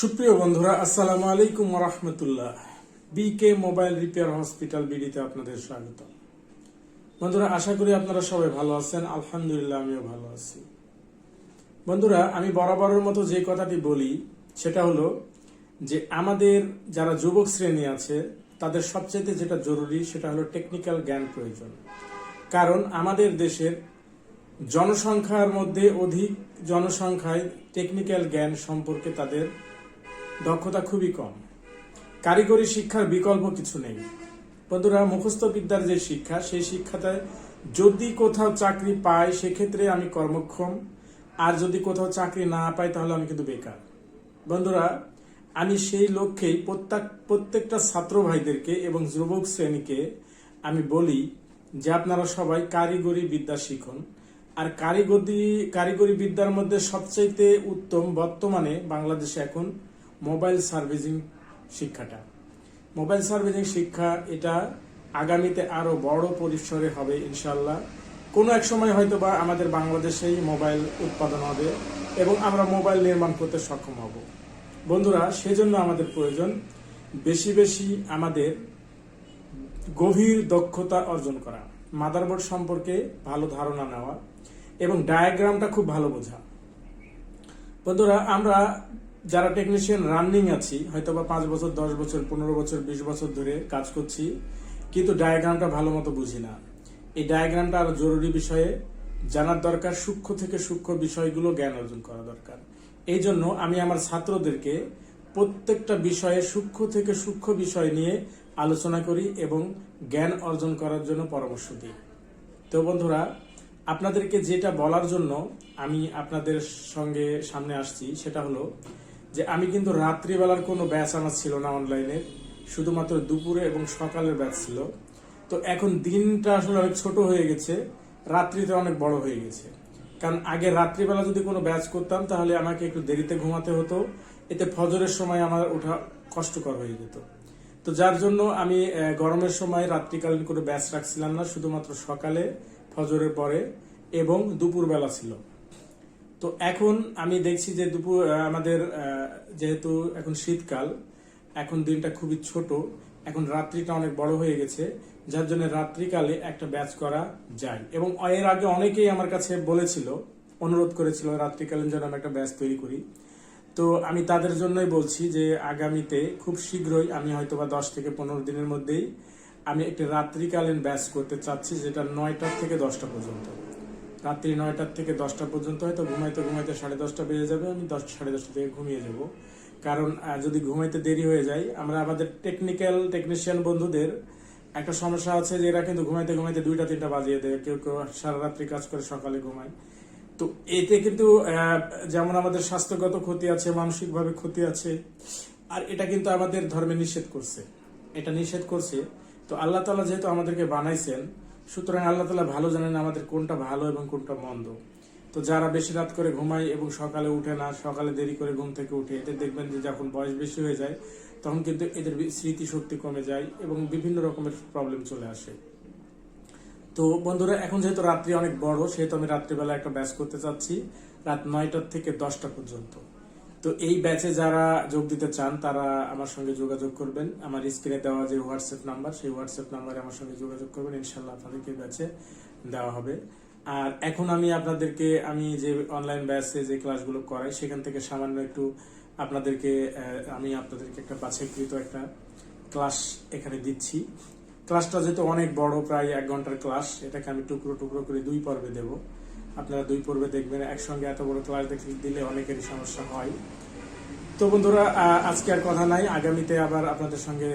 সুপ্রিয় বন্ধুরা, আসসালামু আলাইকুম রহমতুল্লাহ বিকে মোবাইল রিপেয়ার হসপিটাল বিডিতে আপনাদের স্বাগত। বন্ধুরা, আশা করি আপনারা সবাই ভালো আছেন। আলহামদুলিল্লাহ, আমিও ভালো আছি। বন্ধুরা, আমি বরাবরের মতো যে কথাটি বলি, সেটা হলো যে আমাদের যারা যুবক শ্রেণি আছে, তাদের সবচেয়ে যেটা জরুরি, সেটা হলো টেকনিক্যাল জ্ঞান প্রয়োজন। কারণ আমাদের দেশের জনসংখ্যার মধ্যে অধিক জনসংখ্যায় টেকনিক্যাল জ্ঞান সম্পর্কে তাদের দক্ষতা খুবই কম। কারিগরি শিক্ষার বিকল্প কিছু নেই। বন্ধুরা, মুখস্থ বিদ্যার যে শিক্ষা, সেই শিক্ষাতে যদি কোথাও চাকরি পাই, সেক্ষেত্রে আমি কর্মক্ষম। আর যদি কোথাও চাকরি না পাই, তাহলে আমি কিন্তু বেকার। বন্ধুরা, আমি সেই লক্ষ্যেই প্রত্যেক, প্রত্যেকটা ছাত্র ভাইদেরকে এবং যুবক শ্রেণীকে আমি বলি যে আপনারা সবাই কারিগরি বিদ্যা শিখুন। আর কারিগরি কারিগরি বিদ্যার মধ্যে সবচাইতে উত্তম বর্তমানে বাংলাদেশে এখন মোবাইল সার্ভিসিং শিক্ষাটা। মোবাইল সার্ভিসিং শিক্ষা এটা আগামীতে আরও বড় পরিসরে হবে ইনশাল্লাহ কোনো এক সময় হয়তো বা আমাদের বাংলাদেশেই মোবাইল উৎপাদন হবে এবং আমরা মোবাইল নির্মাণ করতে সক্ষম হব। বন্ধুরা, সেজন্য আমাদের প্রয়োজন বেশি বেশি আমাদের গভীর দক্ষতা অর্জন করা, মাদারবোর্ড সম্পর্কে ভালো ধারণা নেওয়া এবং ডায়াগ্রামটা খুব ভালো বোঝা। বন্ধুরা, আমরা যারা টেকনিশিয়ান রানিং আছি হয়তো বা পাঁচ বছর, দশ বছর, পনেরো বছর, বিশ বছর ধরে কাজ করছি, কিন্তু ডায়াগ্রামটা ভালো মতো বুঝি না। এই ডায়াগ্রামটা আরও জরুরি বিষয়ে জানার দরকার, সূক্ষ্ম থেকে সূক্ষ্ম বিষয়গুলো জ্ঞান অর্জন করা দরকার। এই জন্য আমি আমার ছাত্রদেরকে প্রত্যেকটা বিষয়ে সূক্ষ্ম থেকে সূক্ষ্ম বিষয় নিয়ে আলোচনা করি এবং জ্ঞান অর্জন করার জন্য পরামর্শ দিই। তো বন্ধুরা, আপনাদেরকে যেটা বলার জন্য আমি আপনাদের সঙ্গে সামনে আসছি, সেটা হলো যে আমি কিন্তু রাত্রিবেলার কোনো ব্যাচ আমার ছিল না অনলাইনে, শুধুমাত্র দুপুরে এবং সকালের ব্যাচ ছিল। তো এখন দিনটা আসলে অনেক ছোট হয়ে গেছে, রাত্রিতে অনেক বড় হয়ে গেছে। কারণ আগে রাত্রিবেলা যদি কোনো ব্যাচ করতাম, তাহলে আমাকে একটু দেরিতে ঘুমাতে হতো, এতে ফজরের সময় আমার ওঠা কষ্টকর হয়ে যেত। তো যার জন্য আমি গরমের সময় রাত্রিকালীন কোনো ব্যাচ রাখছিলাম না, শুধুমাত্র সকালে, ফজরের পরে এবং দুপুরবেলা ছিল। তো এখন আমি দেখছি যে দুপুর আমাদের যেহেতু এখন শীতকাল, এখন দিনটা খুবই ছোট, এখন রাত্রিটা অনেক বড় হয়ে গেছে, যার জন্য রাত্রিকালে একটা ব্যাচ করা যায়। এবং এর আগে অনেকেই আমার কাছে বলেছিল, অনুরোধ করেছিল, রাত্রিকালীন যেন আমি একটা ব্যাচ তৈরি করি। তো আমি তাদের জন্যই বলছি যে আগামীতে খুব শীঘ্রই আমি হয়তো বা দশ থেকে পনেরো দিনের মধ্যেই আমি একটি রাত্রিকালীন ব্যাচ করতে চাচ্ছি, যেটা নয়টার থেকে দশটা পর্যন্ত। রাত্রি নয়টার থেকে দশটা পর্যন্ত হয়তো ঘুমাইতে ঘুমাইতে সাড়ে দশটা বেজে যাবে, আমি দশ সাড়ে দশটা থেকে ঘুমিয়ে যাব। কারণ যদি ঘুমাইতে দেরি হয়ে যায়, আমরা আমাদের টেকনিক্যাল টেকনিশিয়ান বন্ধুদের একটা সমস্যা আছে যে এরা কিন্তু ঘুমাইতে ঘুমাইতে দুইটা, তিনটা বাজিয়ে দেয়, কেউ কেউ সারা রাত্রি কাজ করে সকালে ঘুমায়। তো এতে কিন্তু যেমন আমাদের স্বাস্থ্যগত ক্ষতি আছে, মানসিকভাবে ক্ষতি আছে, আর এটা কিন্তু আমাদের ধর্মে নিষেধ করছে। এটা নিষেধ করছে। তো আল্লাহ তালা যেহেতু আমাদেরকে বানাইছেন সুতরাং আল্লাহ তালা ভালো জানেন আমাদের কোনটা ভালো এবং কোনটা মন্দ। তো যারা বেশি রাত করে ঘুমায় এবং সকালে উঠে না, সকালে দেরি করে ঘুম থেকে উঠে, এতে দেখবেন যে যখন বয়স বেশি হয়ে যায়, তখন কিন্তু এদের স্মৃতি শক্তি কমে যায় এবং বিভিন্ন রকমের প্রবলেম চলে আসে। তো বন্ধুরা, এখন যেহেতু রাত্রি অনেক বড়, সেহেতু আমি রাত্রিবেলা একটা ব্যাচ করতে চাচ্ছি। রাত নয়টার থেকে দশটা পর্যন্ত। তো এই ব্যাচে যারা যোগ দিতে চান, তারা আমার সঙ্গে যোগাযোগ করবেন। আমার স্ক্রিনে দেওয়া যে হোয়াটসঅ্যাপ নাম্বার সেই হোয়াটসঅ্যাপ নাম্বারে আমার সঙ্গে যোগাযোগ করবেন। ইনশাল্লাহ আপনাদেরকে ব্যাচে দেওয়া হবে। আর এখন আমি আপনাদেরকে, আমি যে অনলাইন ব্যাচে যে ক্লাসগুলো করাই, সেখান থেকে সামান্য একটু আপনাদেরকে আমি আপনাদেরকে একটা বাছাইকৃত একটা ক্লাস এখানে দিচ্ছি। ক্লাসটা যেহেতু অনেক বড়, প্রায় এক ঘণ্টার ক্লাস এটাকে আমি টুকরো টুকরো করে দুই পর্বে দেব। আপনারা দুই পর্বে দেখবেন, একসঙ্গে এত বড় ক্লাস দিলে অনেকেরই সমস্যা হয়। তো বন্ধুরা আজকে আর কথা নাই। আগামীতে আবার আপনাদের সঙ্গে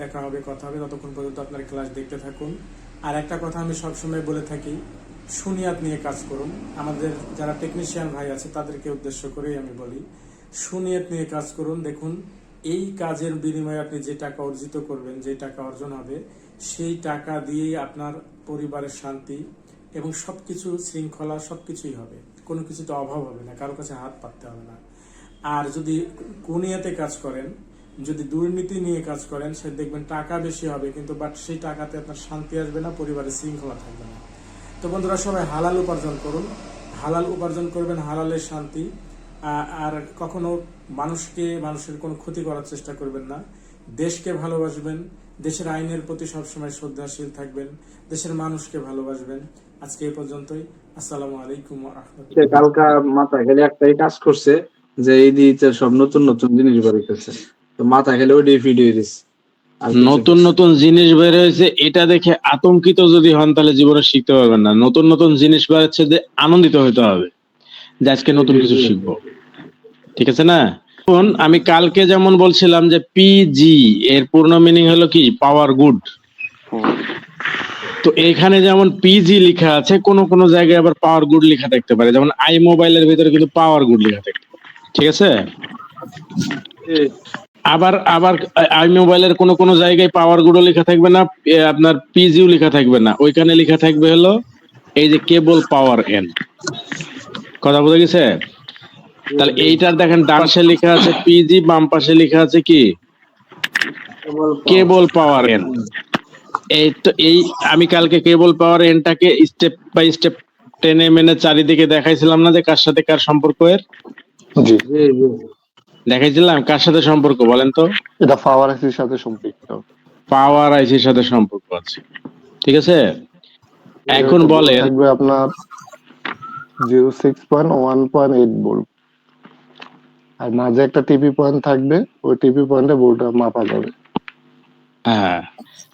দেখা হবে, কথা হবে। ততক্ষণ পর্যন্ত আপনার ক্লাস দেখতে থাকুন। আর একটা কথা আমি সবসময় বলে থাকি সুনিয়াত নিয়ে কাজ করুন। আমাদের যারা টেকনিশিয়ান ভাই আছে, তাদেরকে উদ্দেশ্য করেই আমি বলি সুনিয়ত নিয়ে কাজ করুন। দেখুন, এই কাজের বিনিময়ে আপনি যে টাকা অর্জিত করবেন, যে টাকা অর্জন হবে, সেই টাকা দিয়েই আপনার পরিবারের শান্তি এবং সব কিছু শৃঙ্খলা সব কিছুই হবে। কোনো কিছুতে অভাব হবে না, কারও কাছে হাত পাততে হবে না। আর যদি কুনিয়াতে কাজ করেন, যদি দুর্নীতি নিয়ে কাজ করেন, সে দেখবেন টাকা বেশি হবে কিন্তু বাট সেই টাকাতে আপনার শান্তি আসবে না, পরিবারের শৃঙ্খলা থাকবে না। তো বন্ধুরা, সবাই হালাল উপার্জন করুন। হালাল উপার্জন করবেন হালালের শান্তি। আর কখনো মানুষকে, মানুষের কোনো ক্ষতি করার চেষ্টা করবেন না। দেশকে ভালোবাসবেন দেশের আইনের প্রতি সবসময় শ্রদ্ধাশীল থাকবেন দেশের মানুষকে ভালোবাসবেন। আজকে এই পর্যন্তই। আসসালামু আলাইকুম কালকা মাথা খেলে একটাই কাজ করছে যে এই দিতে সব নতুন নতুন জিনিস বাড়িতেছে তো মাথা খেলে ওইটাই ভিডিও আর নতুন নতুন জিনিস বের হয়েছে এটা দেখে আতঙ্কিত যদি হন তাহলে জীবনে শিখতে পারবেন না। নতুন নতুন জিনিস বের হচ্ছে যে আনন্দিত হতে হবে যে আজকে নতুন কিছু শিখব। ঠিক আছে না? এখন আমি কালকে যেমন বলছিলাম যে পিজি এর পূর্ণ মিনিং হলো কি? পাওয়ার গুড তো এখানে যেমন পিজি লেখা আছে, কোন কোন জায়গায় আবার পাওয়ার গুড লেখা থাকতে পারে। যেমন আই মোবাইলের ভিতরে কিন্তু পাওয়ার গুড লেখা পারে। ঠিক আছে? আবার আবার আই মোবাইলের কোন কোন জায়গায় পাওয়ার গুডও লেখা থাকবে না আপনার পিজিও লেখা থাকবে না। ওইখানে লেখা থাকবে হলো এই যে কেবল পাওয়ার এন কথা বুঝে গেছে? তাহলে এইটার দেখেন ডান পাশে লেখা আছে পিজি বাম পাশে লেখা আছে কি? কেবল পাওয়ার এন এই তো এই আমি কালকে কেবল পাওয়ার এনটাকে স্টেপ বাই স্টেপ টেনে মেনে চারিদিকে দেখাইছিলাম না যে কার সাথে কার সম্পর্ক এর? জি। জি, জি। দেখাইছিলাম কার সাথে সম্পর্ক বলেন তো। এটা পাওয়ার আইসির সাথে সম্পৃক্ত। পাওয়ার আইসির সাথে সম্পর্ক আছে। ঠিক আছে? এখন বলেন। আপনার zero six point one point eight volt আর মাঝে একটা টিপি পয়েন্ট থাকবে ওই টিপি পয়েন্টে ভোল্টটা মাপা যাবে। হ্যাঁ।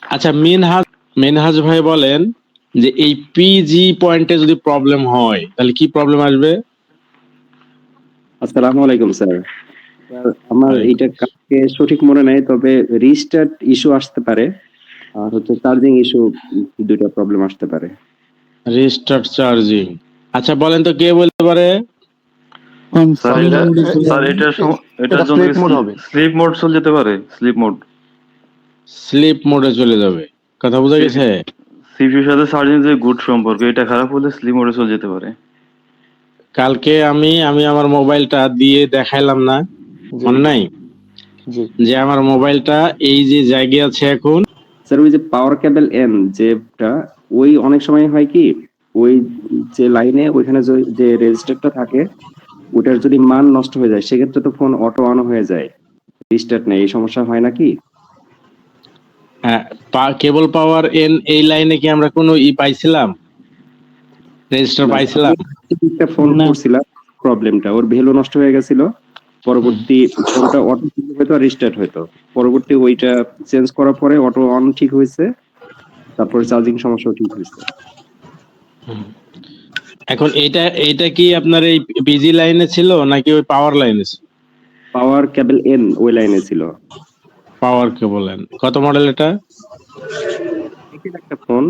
আচ্ছা মিনহাজ মিনহাজ ভাই বলেন যে এই পিজি পয়েন্টে যদি প্রবলেম হয় তাহলে কি প্রবলেম আসবে? আসসালামু আলাইকুম স্যার। স্যার, আমার এটা কালকে সঠিক মনে নাই তবে রিস্টার্ট ইস্যু আসতে পারে। আর হচ্ছে চার্জিং ইস্যু দুইটা প্রবলেম আসতে পারে। রিস্টার্ট চার্জিং আচ্ছা বলেন তো কে বলতে পারে? স্যার এটা স্যার এটার এটার জন্য sleep mode হবে। স্লিপ মোড চলে যেতে পারে স্লিপ মোড স্লিপ মোডে চলে যাবে। কথা বোঝা গেছে? সিপিইউর সাথে চার্জিং যে গুড সম্পর্ক এটা খারাপ হলে স্লিপ মোডে চলে যেতে পারে। কালকে আমি আমি আমার মোবাইলটা দিয়ে দেখাইলাম না। মনে নাই? যে আমার মোবাইলটা এই যে জায়গায় আছে এখন। স্যার ওই যে পাওয়ার কেবল এন যেটা ওই অনেক সময় হয় কি ওই যে লাইনে ওইখানে যে- যে রেজিস্টারটা থাকে ওটার যদি মান নষ্ট হয়ে যায় সেক্ষেত্রে তো ফোন অটো অন হয়ে যায়। রিস্টার্ট নেই এই সমস্যা হয় নাকি কেবল পাওয়ার এন এই লাইনে কি আমরা কোনো ই পাইছিলাম? রেজিস্টার পাইছিলাম? একটা ফোন করছিলাম প্রবলেমটা ওর ভ্যালু নষ্ট হয়ে গেছিল। পরবর্তী ফোনটা অটো হয়তো রিস্টার্ট হয়তো। পরবর্তী ওইটা চেঞ্জ করার পরে অটো অন ঠিক হয়েছে। তারপরে চার্জিং সমস্যা ঠিক হয়েছে। এখন এটা এটা কি আপনার এই পিজি লাইনে ছিল নাকি ওই পাওয়ার লাইনে ছিল? পাওয়ার কেবল এন ওই লাইনে ছিল। পাওয়ার কেবল লাইন কত মডেল এটা? একটা ফোন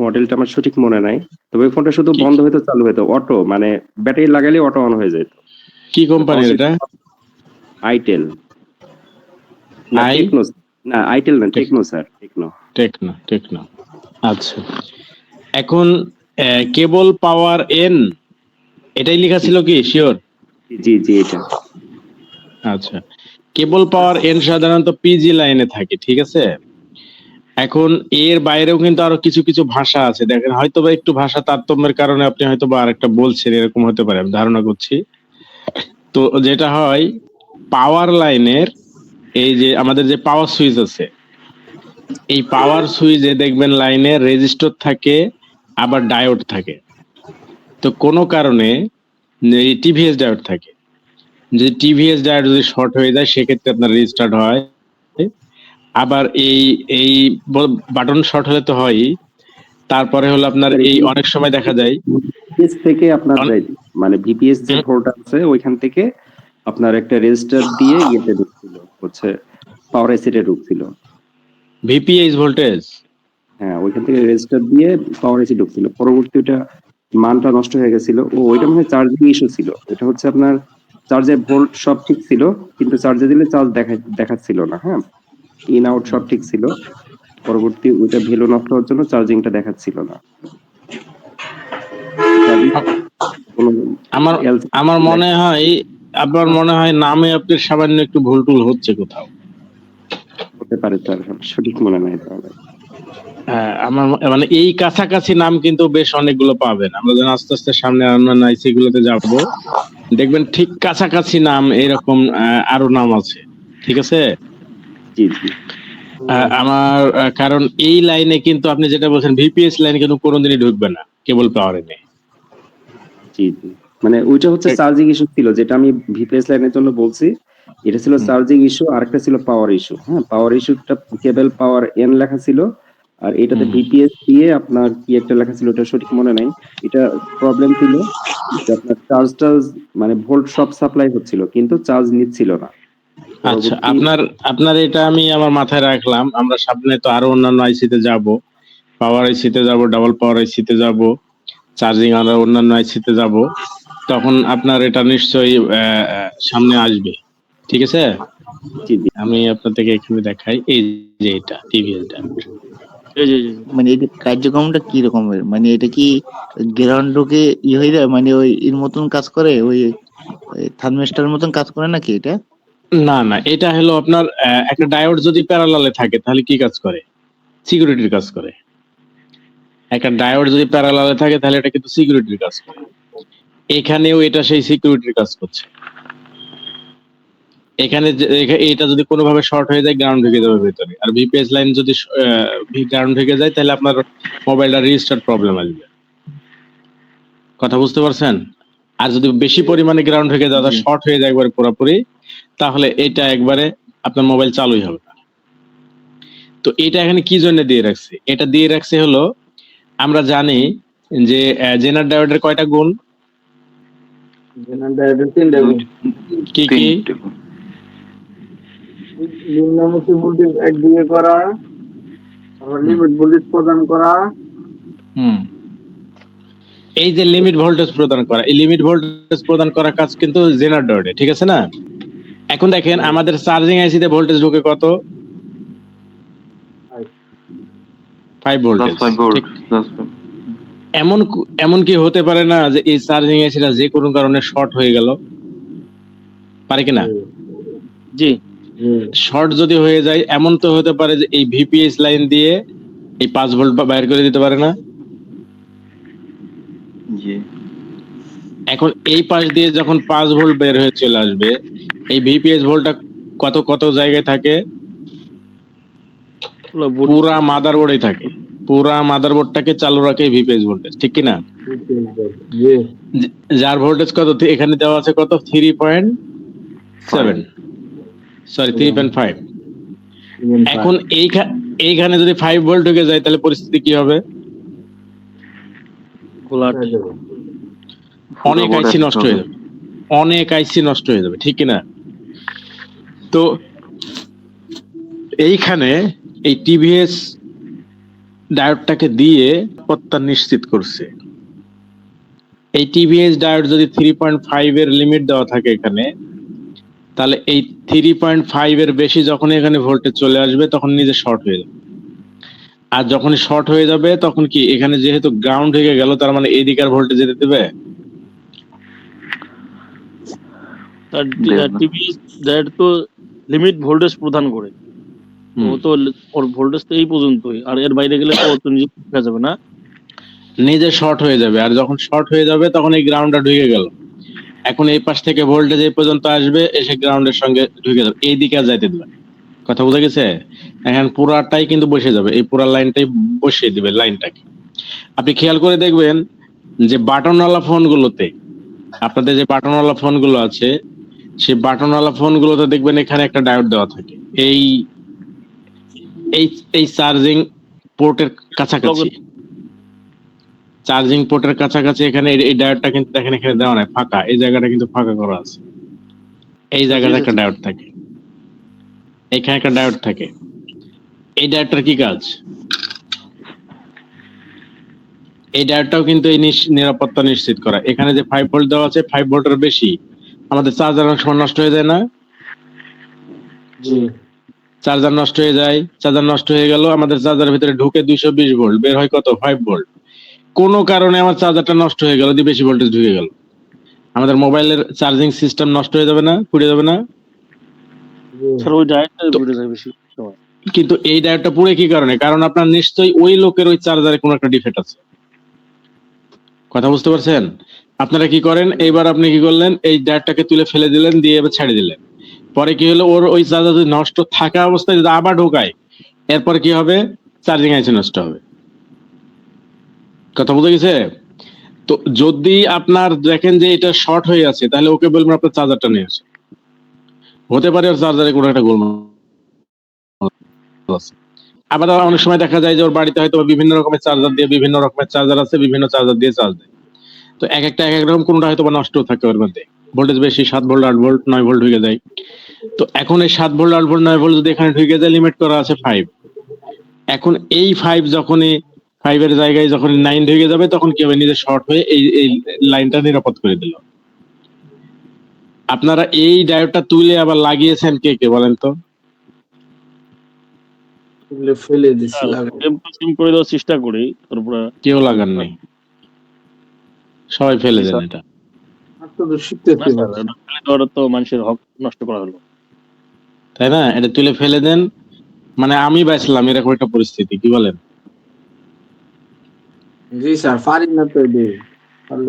মডেলটা আমার সঠিক মনে নাই। তবে ফোনটা শুধু বন্ধ হইতো চালু হইতো। অটো মানে ব্যাটারি লাগালে অটো অন হয়ে যেত। কি কোম্পানির এটা? আইটেল না? টেকনো না আইটেল না Tecno sir Tecno Tecno Tecno আচ্ছা। এখন কেবল পাওয়ার এন এটাই লেখা ছিল কি? শিওর জি জি এটা। আচ্ছা। কেবল পাওয়ার এন সাধারণত পিজি লাইনে থাকে ঠিক আছে? এখন এর বাইরেও কিন্তু আরও কিছু কিছু ভাষা আছে। দেখেন হয়তো বা একটু ভাষা তারতম্যের কারণে আপনি হয়তো বা আরেকটা বলছেন এরকম হতে পারে আমি ধারণা করছি। তো যেটা হয় পাওয়ার লাইনের এই যে আমাদের যে পাওয়ার সুইচ আছে এই পাওয়ার সুইচে দেখবেন লাইনে রেজিস্টর থাকে আবার ডায়োড থাকে। তো কোনো কারণে এই টিভিএস ডায়োড থাকে। যদি টিভিএস ডায়োড যদি শর্ট হয়ে যায় সেক্ষেত্রে আপনার রিস্টার্ট হয়। আবার এই এই বাটন শর্ট হলে তো হয়ই। তারপরে হলো আপনার এই অনেক সময় দেখা যায়। ভিপিএস থেকে আপনার মানে ভিপিএস যে। পোর্ট আছে ওইখান থেকে আপনার একটা রেজিস্টার দিয়ে ইয়েতে ঢুকছিল। হচ্ছে পাওয়ার এসিটে ঢুকছিল। ভিপিএইচ ভোল্টেজ হ্যাঁ ওইখান থেকে রেজিস্টার দিয়ে পাওয়ার এসি ঢুকছিল। পরবর্তী ওটা মানটা নষ্ট হয়ে গেছিল। ও ওইটা মনে হয় চার্জিং ইস্যু ছিল। এটা হচ্ছে আপনার চার্জের ভোল্ট সব ঠিক ছিল কিন্তু চার্জে দিলে চার্জ দেখা দেখাচ্ছিল না হ্যাঁ? ইন আউট সব ঠিক ছিল। পরবর্তী ওইটা ভ্যালু নষ্ট হওয়ার জন্য চার্জিংটা দেখাচ্ছিল না। আমার আমার মনে হয় আপনার মনে হয় নামে আপনার সামান্য একটু ভুল টুল হচ্ছে কোথাও? হতে পারে তার সঠিক মনে নাই তাহলে। হ্যাঁ, আমার মানে এই কাছাকাছি নাম কিন্তু বেশ অনেকগুলো পাবেন। আমরা যেন আস্তে আস্তে সামনে অন্যান্য আইসি গুলোতে যাব। দেখবেন ঠিক কাছাকাছি নাম এরকম আরও নাম আছে। ঠিক আছে? জি জি। আমার কারণ এই লাইনে কিন্তু আপনি যেটা বলছেন ভিপিএস লাইনে কিন্তু কোনোদিনই ঢুকবে না কেবল পাওয়ারে নেই। জি জি। মানে ওইটা হচ্ছে চার্জিং ইস্যু ছিল যেটা আমি ভিপিএস লাইনের জন্য বলছি। এটা ছিল চার্জিং ইস্যু আর একটা ছিল পাওয়ার ইস্যু হ্যাঁ পাওয়ার ইস্যুটা কেবল পাওয়ার এন লেখা ছিল। আর এটাতে হুম। ভিপিএস দিয়ে আপনার কি একটা লেখা ছিল ওটা সঠিক মনে নাই। এটা প্রবলেম ছিল যে আপনার চার্জটা মানে ভোল্ট সব সাপ্লাই হচ্ছিল কিন্তু চার্জ নিচ্ছিল না। আচ্ছা আপনার আপনার এটা আমি আমার মাথায় রাখলাম। আমরা সামনে তো আরও অন্যান্য আইসিতে যাব পাওয়ার আইসিতে যাব ডাবল পাওয়ার আইসিতে যাব চার্জিং আর অন্যান্য আইসিতে যাব। তখন আপনার এটা নিশ্চয়ই সামনে আসবে। ঠিক আছে? আমি আপনাদেরকে এখানে দেখাই এই যে এটা টিভিএস মানে এটা কার্যক্রমটা কি রকমের? মানে এটা কি গ্রাউন্ডকে ই হয়ে যায়? মানে ওই এর মতন কাজ করে? ওই থার্মিস্টার মতন কাজ করে নাকি এটা? না না এটা হলো আপনার একটা ডায়োড যদি প্যারালালে থাকে তাহলে কি কাজ করে? সিকিউরিটির কাজ করে। একটা ডায়োড যদি প্যারালালে থাকে তাহলে এটা কিন্তু সিকিউরিটির কাজ করে। এখানেও এটা সেই সিকিউরিটির কাজ করছে। এখানে এটা যদি কোনোভাবে শর্ট হয়ে যায় গ্রাউন্ড ঢুকে যাবে ভেতরে। আর ভিপিএস লাইন যদি গ্রাউন্ড ঢুকে যায় তাহলে আপনার মোবাইলটা রেজিস্টার্ড প্রবলেম আসবে। কথা বুঝতে পারছেন? আর যদি বেশি পরিমাণে গ্রাউন্ড হয়ে যায় শর্ট হয়ে যায় একবারে পুরোপুরি তাহলে এটা একবারে আপনার মোবাইল চালুই হবে না। তো এটা এখানে কি জন্য দিয়ে রাখছে? এটা দিয়ে রাখছে হলো আমরা জানি যে জেনার ডায়োডের কয়টা গুণ? জেনার ডায়োডের তিনটা গুণ। কি কি। নিম্নমুখী ভোল্টেজ একদিকে করা লিমিট ভোল্টেজ প্রদান করা। হুম। এই যে লিমিট ভোল্টেজ প্রদান করা এই লিমিট ভোল্টেজ প্রদান করা কাজ কিন্তু জেনার ডায়োডে ঠিক আছে না? এখন দেখেন আমাদের চার্জিং আইসিতে ভোল্টেজ ঢুকে কত? Five voltage. এমন কু- এমন কি হতে পারে না যে এই চার্জিং এসিটা যে কোনো কারণে শর্ট হয়ে গেল? পারে কিনা জি। শর্ট যদি হয়ে যায় এমন তো হতে পারে যে এই ভিপিএস লাইন দিয়ে এই পাঁচ ভোল্ট বাইর করে দিতে পারে না? এখন এই পাশ দিয়ে যখন পাঁচ ভোল্ট বের হয়ে চলে আসবে এই ভিপিএস ভোল্টটা কত কত জায়গায় থাকে? পুরা মাদার মাদারবোর্ডে থাকে। পুরা মাদারবোর্ডটাকে চালু রাখে ভিপিএস ভোল্টেজ ঠিক কিনা? জি। যার ভোল্টেজ কত এখানে দেওয়া আছে কত? Three point seven sorry three point five এখন এইখানে যদি ফাইভ ভোল্ট ঢুকে যায় তাহলে পরিস্থিতি কি হবে? অনেক আইসি নষ্ট হয়ে যাবে। অনেক আইসি নষ্ট হয়ে যাবে ঠিক কিনা তো এইখানে এই টিভিএস ডায়োডটাকে দিয়ে নিরাপত্তা নিশ্চিত করছে। এই টিভিএস ডায়োড যদি থ্রি পয়েন্ট ফাইভ এর লিমিট দেওয়া থাকে এখানে তাহলে এই থ্রি পয়েন্ট ফাইভ এর বেশি যখন এখানে ভোল্টেজ চলে আসবে তখন নিজে শর্ট হয়ে যাবে। আর যখন শর্ট হয়ে যাবে তখন কি এখানে যেহেতু গ্রাউন্ড হয়ে গেল তার মানে এই দিকার ভোল্টেজ যেতে দেবে? দ্যাট তো লিমিট ভোল্টেজ প্রদান করে। ও তো ওর ভোল্টেজ তো এই পর্যন্তই। আর এর বাইরে গেলে তো তো নিজে যাবে না। নিজে শর্ট হয়ে যাবে। আর যখন শর্ট হয়ে যাবে তখন এই গ্রাউন্ডটা ঢুকে গেল। এখন এই পাশ থেকে ভোল্টেজ এই পর্যন্ত আসবে, এসে গ্রাউন্ডের সঙ্গে ঢুকে যাবে। এই দিকে আর যাইতে দেবে কথা বোঝা গেছে? এখন পুরাটাই কিন্তু বসে যাবে। এই পুরা লাইনটাই বসিয়ে দিবে লাইনটাকে আপনি খেয়াল করে দেখবেন যে বাটনওয়ালা ফোনগুলোতে, আপনাদের যে বাটনওয়ালা ফোনগুলো আছে, সেই বাটনওয়ালা ফোনগুলোতে দেখবেন এখানে একটা ডায়োড দেওয়া থাকে। এই এই এই চার্জিং পোর্টের কাছাকাছি। চার্জিং পোর্টের কাছাকাছি এখানে এই- ডায়োডটা কিন্তু দেখেন এখানে দেওয়া নাই ফাঁকা। এই জায়গাটা কিন্তু ফাঁকা করা আছে। এই জায়গাটা একটা ডায়োড থাকে। এখানে একটা ডায়োড থাকে। এই ডায়োডটার কি কাজ? এই ডায়োডটাও কিন্তু এই নিরাপত্তা নিশ্চিত করা। এখানে যে ফাইভ ভোল্ট দেওয়া আছে ফাইভ ভোল্টের বেশি। আমাদের চার্জার অনেক সময় নষ্ট হয়ে যায় না? চার্জার নষ্ট হয়ে যায়। চার্জার নষ্ট হয়ে গেল আমাদের চার্জারের ভিতরে ঢুকে দুইশো বিশ ভোল্ট বের হয় কত? ফাইভ ভোল্ট কোনো কারণে আমার চার্জারটা নষ্ট হয়ে গেল দিয়ে বেশি ভোল্টেজ ঢুকে গেল। আমাদের মোবাইলের চার্জিং সিস্টেম নষ্ট হয়ে যাবে না পুড়ে যাবে না। কিন্তু এই ডায়োডটা পুড়ে কি কারণে? কারণ আপনার নিশ্চয়ই ওই লোকের ওই চার্জারে কোনো একটা ডিফেক্ট আছে। কথা বুঝতে পারছেন? আপনারা কি করেন? এইবার আপনি কি করলেন? এই ডায়ারটাকে তুলে ফেলে দিলেন দিয়ে এবার ছেড়ে দিলেন। পরে কি হলো? ওর ওই চার্জার যদি নষ্ট থাকা অবস্থায় যদি আবার ঢোকায় এরপর কি হবে? চার্জিং আইসি নষ্ট হবে। কথা বুঝে গেছে? তো যদি আপনার দেখেন যে এটা শর্ট হয়ে আছে, তাহলে ওকে বলবেন আপনার চার্জারটা নিয়ে আসে হতে পারে ওর চার্জারে কোনো একটা গোলমাল আবার অনেক সময় দেখা যায় যে ওর বাড়িতে হয়তো বিভিন্ন রকমের চার্জার দিয়ে, বিভিন্ন রকমের চার্জার আছে, বিভিন্ন চার্জার দিয়ে চার্জ দেয়। তো এক একটা, এক এক রকম কোনটা হয়তো বা নষ্ট থাকে ওর মধ্যে। ভোল্টেজ বেশি, সাত ভোল্ট আট ভোল্ট নয় ভোল্ট ঢুকে যায়। তো এখন এই সাত ভোল্ট আট ভোল্ট নয় ভোল্ট যদি এখানে ঢুকে যায় লিমিট করা আছে ফাইভ এখন এই ফাইভ যখনই ফাইভের জায়গায় যখন নাইন ঢুকে যাবে তখন কি হবে? নিজে শর্ট হয়ে এই এই লাইনটা নিরাপদ করে দিল। আপনারা এই ডায়োডটা তুলে আবার লাগিয়েছেন কে কে বলেন তো? ফেলে দিছি লাগাই। সেম টু সেম করে দেওয়ার চেষ্টা করি তারপরে কেউ লাগান নাই। সবাই ফেলে দেন এটা। দেওয়াটা তো মানুষের হক নষ্ট করা হলো। তাই না? এটা তুলে ফেলে দেন। মানে আমি বাঁচলাম এরকম একটা পরিস্থিতি কি বলেন? জি স্যার পারি না তো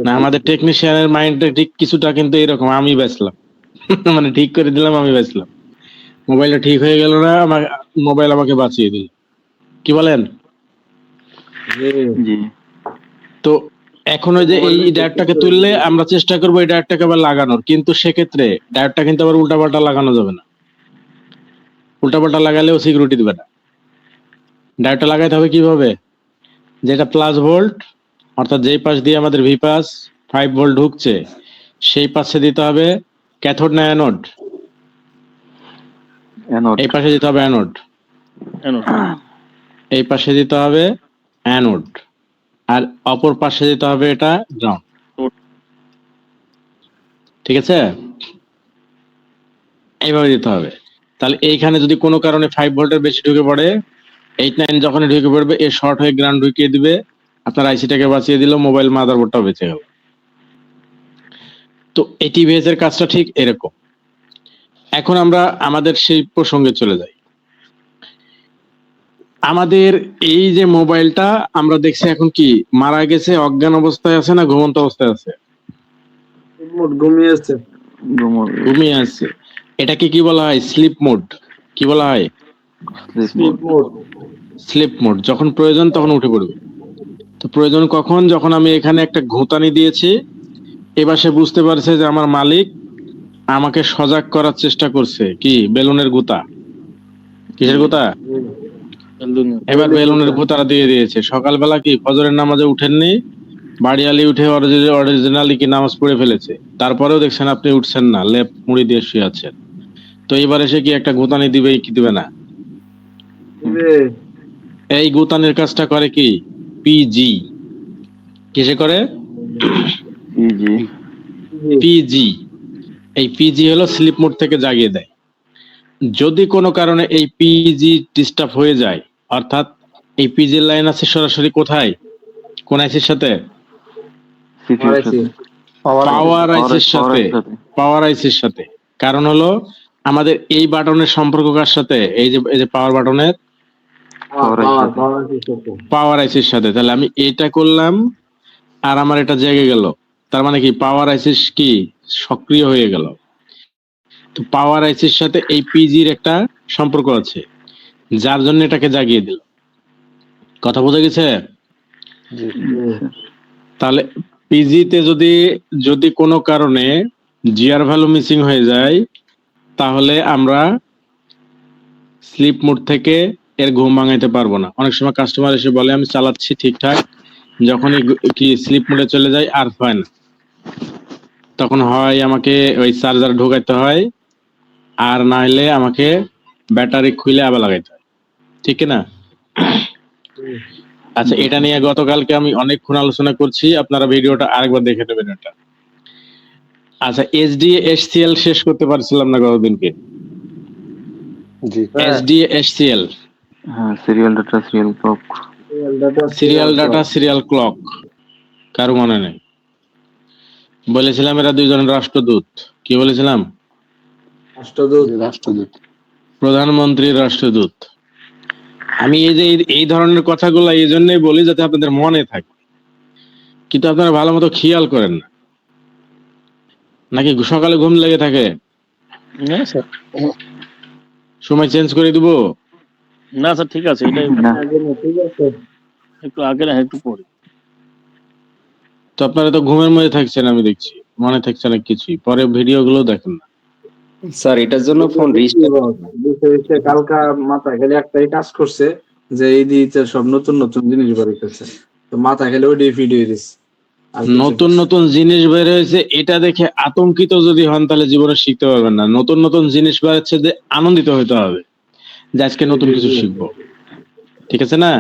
না আমাদের টেকনিশিয়ানের মাইন্ডটা ঠিক কিছুটা কিন্তু এরকম আমি বাঁচলাম মানে ঠিক করে দিলাম আমি বাঁচলাম মোবাইলটা ঠিক হয়ে গেল না আমার মোবাইল আমাকে বাঁচিয়ে দিল। কি বলেন? তো এখন ওই যে এই ডায়ারটাকে তুললে আমরা চেষ্টা করব এই ডায়ারটাকে আবার লাগানোর কিন্তু সেক্ষেত্রে ডায়ারটা কিন্তু আবার উল্টাপাল্টা লাগানো যাবে না। উল্টাপাল্টা লাগালেও সিকিউরিটি দিবে না। ডায়ারটা লাগাইতে হবে কীভাবে? যেটা প্লাস ভোল্ট অর্থাৎ যেই পাশ দিয়ে আমাদের ভি পাস ফাইভ ভোল্ট ঢুকছে সেই পাশে দিতে হবে ক্যাথোড না অ্যানোড অ্যানোড এই পাশে দিতে হবে অ্যানোড এই পাশে দিতে হবে অ্যানোড আর অপর পাশে দিতে হবে এটা গ্রাউন্ড ঠিক আছে? এইভাবে দিতে হবে। তাহলে এইখানে যদি কোনো কারণে ফাইভ ভোল্টের বেশি ঢুকে পড়ে এইট নাইন যখন ঢুকে পড়বে এ শর্ট হয়ে গ্রাউন্ড ঢুকিয়ে দিবে আপনার আইসিটাকে বাঁচিয়ে দিল মোবাইল মাদারবোর্ডটাও বেঁচে গেল। তো এই টিভিএস এর কাজটা ঠিক এরকম। এখন আমরা আমাদের সেই প্রসঙ্গে চলে যাই। আমাদের এই যে মোবাইলটা আমরা দেখছি এখন কি মারা গেছে অজ্ঞান অবস্থায় আছে না ঘুমন্ত অবস্থায় আছে? ঘুমিয়ে আছে। এটাকে কি বলা হয়? স্লিপ মোড কি বলা হয়? স্লিপ মোড যখন প্রয়োজন তখন উঠে পড়বে। তো প্রয়োজন কখন? যখন আমি এখানে একটা ঘুঁতানি দিয়েছি এবার সে বুঝতে পারছে যে আমার মালিক আমাকে সজাগ করার চেষ্টা করছে। কি? বেলুনের গুতা। কিসের গুতা? এবার বেলুনের ভূতারা দিয়ে দিয়েছে। সকালবেলা কি ফজরের নামাজে উঠেননি? বাড়িয়ালি উঠে অরিজিনালি কি নামাজ পড়ে ফেলেছে? তারপরেও দেখছেন আপনি উঠছেন না। লেপ মুড়ি দিয়ে শুয়ে আছেন। তো এবার এসে কি একটা গুতানি দিবে কি দিবে না। এই গুতানির কাজটা করে কি? পিজি কিসে করে? জি জি পিজি এই পিজি হলো স্লিপ মোড থেকে জাগিয়ে দেয়। যদি কোনো কারণে এই পিজি ডিস্টার্ব হয়ে যায় অর্থাৎ এই পিজি লাইন আছে সরাসরি কোথায়? কোন আইসির সাথে? পাওয়ার আইসির সাথে। পাওয়ার আইসির সাথে। কারণ হলো আমাদের এই বাটনের সম্পর্ক কার সাথে? এই যে এই যে পাওয়ার বাটনের পাওয়ার, আইসির সাথে। তাহলে আমি এটা করলাম আর আমার এটা জেগে গেল। তার মানে কি? পাওয়ার আইসিস কি? সক্রিয় হয়ে গেল। তো পাওয়ার আইসির সাথে এই পিজির একটা সম্পর্ক আছে যার জন্য এটাকে জাগিয়ে দিল। কথা বোঝা গেছে? তাহলে পিজিতে যদি যদি কোনো কারণে জিআর ভ্যালু মিসিং হয়ে যায় তাহলে আমরা স্লিপ মোড থেকে এর ঘুম ভাঙাইতে পারব না। অনেক সময় কাস্টমার এসে বলে আমি চালাচ্ছি ঠিকঠাক যখনই কি স্লিপ মোডে চলে যায় আর হয় না। তখন হয় আমাকে ওই চার্জার ঢোকাইতে হয় আর না হলে আমাকে ব্যাটারি খুলে আবার লাগাইতে হয়। ঠিক না? আচ্ছা এটা নিয়ে গতকালকে আমি অনেকক্ষণ আলোচনা করছি। আপনারা ভিডিওটা আরেকবার দেখে নেবেন এটা। আচ্ছা এইচডি এসসিএল শেষ করতে পারছিলাম না গতদিনকে। জি এইচডি এসসিএল হ্যাঁ serial data serial clock serial data serial clock কারও মনে নেই। বলেছিলাম এরা দুইজন রাষ্ট্রদূত। কি বলেছিলাম? রাষ্ট্রদূত। রাষ্ট্রদূত। প্রধানমন্ত্রীর রাষ্ট্রদূত। আমি এই যে এই- ধরনের কথাগুলো এই জন্যই বলি যাতে আপনাদের মনে থাকে। কিন্তু আপনারা ভালো মতো খেয়াল করেন না। নাকি সকালে ঘুম লেগে থাকে? সময় চেঞ্জ করে দিব? না স্যার ঠিক আছে এটাই ঠিক আছে। একটু আগে না একটু পরে। তো আপনারা তো ঘুমের মধ্যে থাকছেন আমি দেখছি। মনে থাকছে না কিছুই। পরে ভিডিও গুলো দেখেন না। স্যার এটার জন্য ফোন কালকা মাথা খেলে একটাই কাজ করছে যে এই দিতে সব নতুন নতুন জিনিস বাড়িতেছে তো মাথা খেলে ওইটাই ভিডিও দিস আর নতুন নতুন জিনিস বের হয়েছে এটা দেখে আতঙ্কিত যদি হন তাহলে জীবনে শিখতে পারবেন না। নতুন নতুন জিনিস বের হচ্ছে যে আনন্দিত হতে হবে। যে আজকে নতুন কিছু শিখব। ঠিক আছে না?